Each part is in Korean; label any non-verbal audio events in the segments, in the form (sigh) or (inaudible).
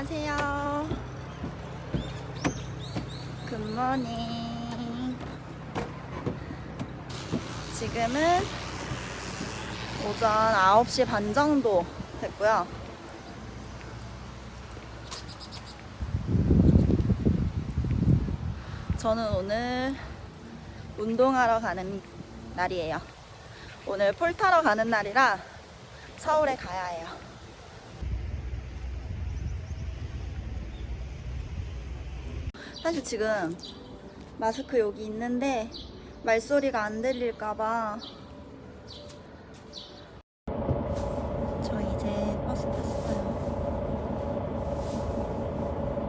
안녕하세요. 굿모닝. 지금은 오전 9시 반 정도 됐고요. 저는 오늘 운동하러 가는 날이에요. 오늘 폴 타러 가는 날이라 서울에 가야 해요. 사실 지금 마스크 여기 있는데 말소리가 안 들릴까봐 저 이제 버스 탔어요.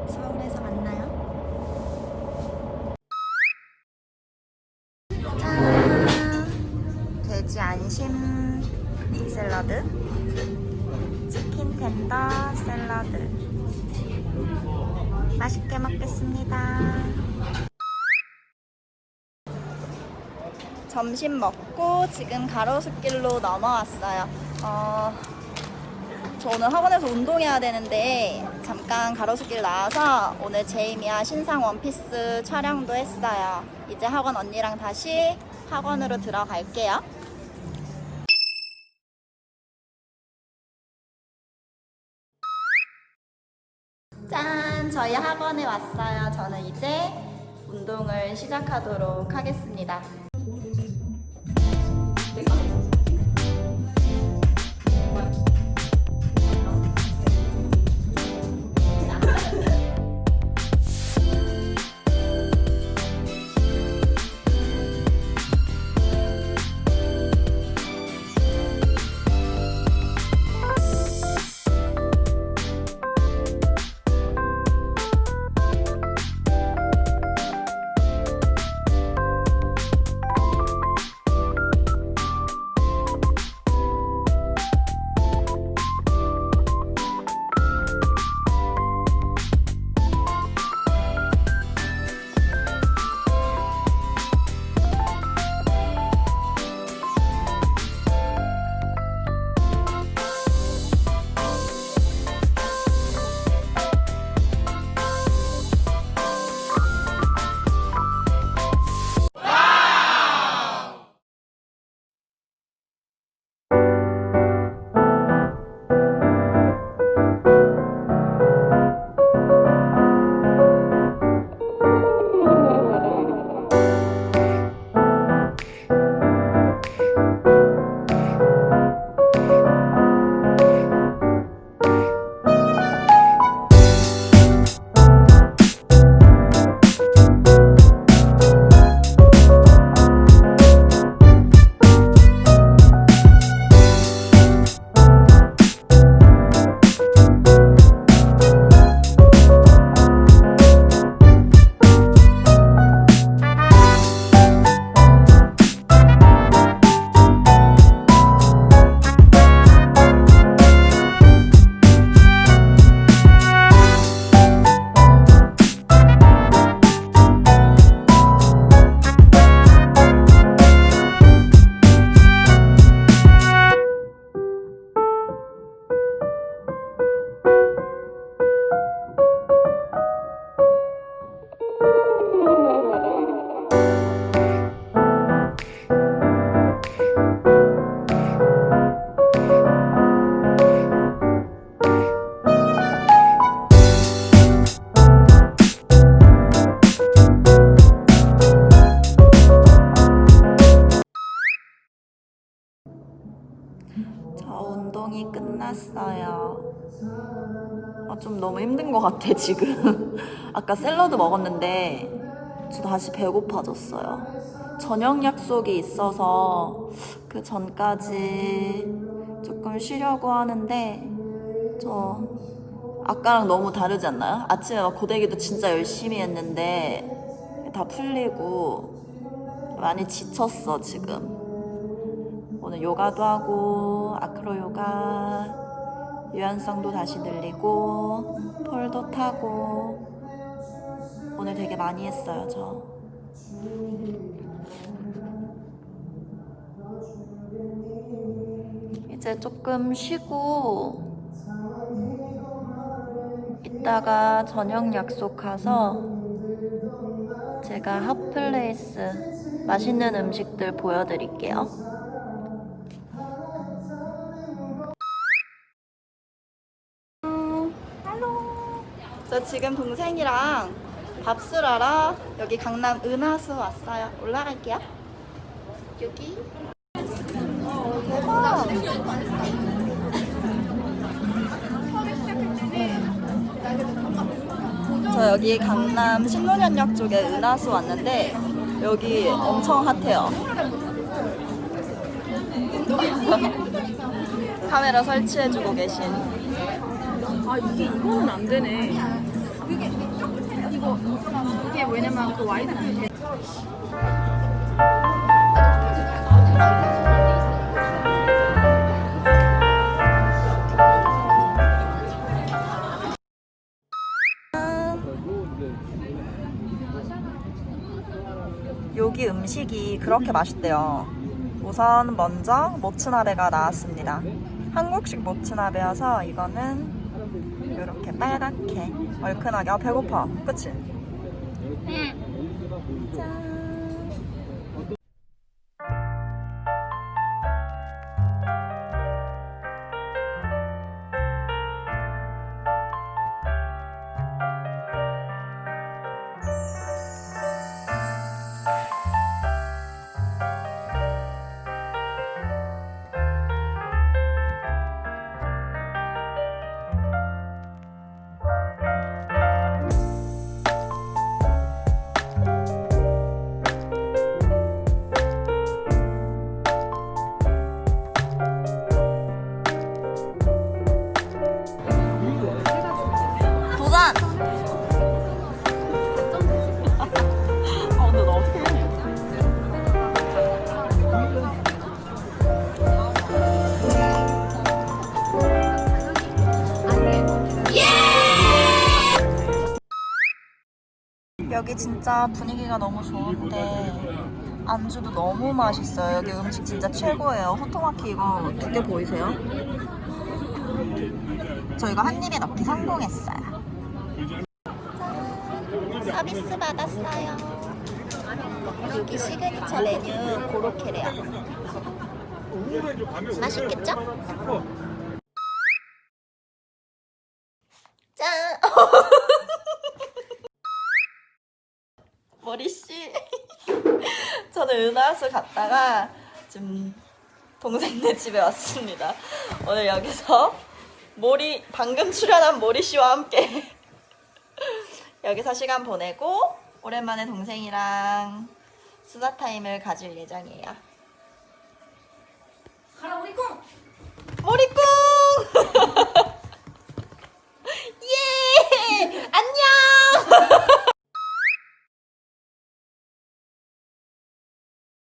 서울에서 만나요. 짠! 돼지 안심 샐러드, 치킨 텐더 샐러드. 맛있게 먹겠습니다. 점심 먹고 지금 가로수길로 넘어왔어요. 어, 저 오늘 학원에서 운동해야 되는데 잠깐 가로수길 나와서 오늘 제이미와 신상 원피스 촬영도 했어요. 이제 학원 언니랑 다시 학원으로 들어갈게요. 저희 학원에 왔어요. 저는 이제 운동을 시작하도록 하겠습니다. 저 운동이 끝났어요. 아, 좀 너무 힘든 것 같아, 지금. (laughs) 아까 샐러드 먹었는데, 저 다시 배고파졌어요. 저녁 약속이 있어서 그 전까지 조금 쉬려고 하는데, 저 아까랑 너무 다르지 않나요? 아침에 막 고데기도 진짜 열심히 했는데, 다 풀리고, 많이 지쳤어, 지금. 오늘 요가도 하고 아크로 요가 유연성도 다시 늘리고 폴도 타고 오늘 되게 많이 했어요 저 이제 조금 쉬고 이따가 저녁 약속 가서 제가 핫플레이스 맛있는 음식들 보여드릴게요. 저 지금 동생이랑 밥술 하러 여기 강남 은하수 왔어요. 올라갈게요. 여기. 어, 대박. 저 여기 강남 신논현역 쪽에 은하수 왔는데 여기 엄청 핫해요. (laughs) 카메라 설치해주고 계신 아 이게 이거는 안 되네. 이게 이거 이게 왜냐면 그 와이드 돼. 여기 음식이 그렇게 맛있대요. 우선 먼저 모츠나베가 나왔습니다. 한국식 모츠나베여서 이거는 이렇게 빨갛게 얼큰하게. 아 배고파. 그치? 짠 여기 진짜 분위기가 너무 좋은데 안주도 너무 맛있어요. 여기 음식 진짜 최고예요. 호토마키 이거 두개 보이세요? 저 이거 한 입에 넣기 성공했어요. 짠! 서비스 받았어요. 여기 시그니처 메뉴 고로케래요. 맛있겠죠? 저는 은하수 갔다가 지금 동생네 집에 왔습니다. 오늘 여기서 모리 방금 출연한 모리 씨와 함께 (laughs) 여기서 시간 보내고 오랜만에 동생이랑 수다 타임을 가질 예정이에요. 가라 우리 꿈.